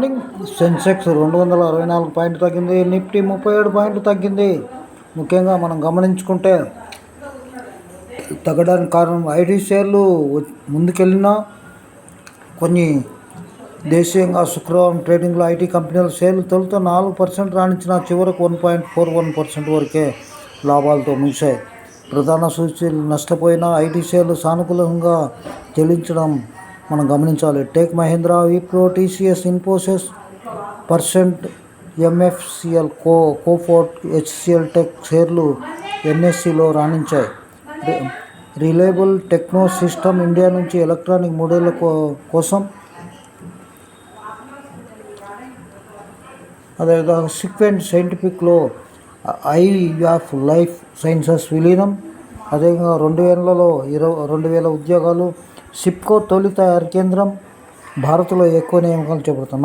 Morning Sensex రెండు వందల అరవై నాలుగు పాయింట్లు తగ్గింది నిఫ్టీ ముప్పై ఏడు పాయింట్లు తగ్గింది. ముఖ్యంగా మనం గమనించుకుంటే తగ్గడానికి కారణం ఐటీ షేర్లు ముందుకెళ్ళినా కొన్ని దేశీయంగా శుక్రవారం ట్రేడింగ్లో ఐటీ కంపెనీల షేర్లు తొలుత నాలుగు పర్సెంట్ రాణించిన చివరకు one point four one percent వరకే లాభాలతో ముగిశాయి. ప్రధాన సూచీలు నష్టపోయిన ఐటీ షేర్లు సానుకూలంగా చెల్లించడం మనం గమనించాలి. Tech Mahindra Wipro TCS Infosys percent MFCL కో కోఫోర్ట్ హెచ్సిఎల్ టెక్ షేర్లు ఎన్ఎస్సిలో రాణించాయి. రిలయబుల్ టెక్నో సిస్టమ్ ఇండియా నుంచి ఎలక్ట్రానిక్ మోడళ్ళ కో- కోసం అదేవిధంగా సీక్వెంట్ సైంటిఫిక్లో ఐ ఆఫ్ లైఫ్ సైన్సెస్ విలీనం. అదేవిధంగా రెండు వేలలో ఇరవై రెండు వేల ఉద్యోగాలు సిప్కో తొలి తయారీ కేంద్రం భారత్లో ఎక్కువ నియామకాలు చేపడుతున్నాయి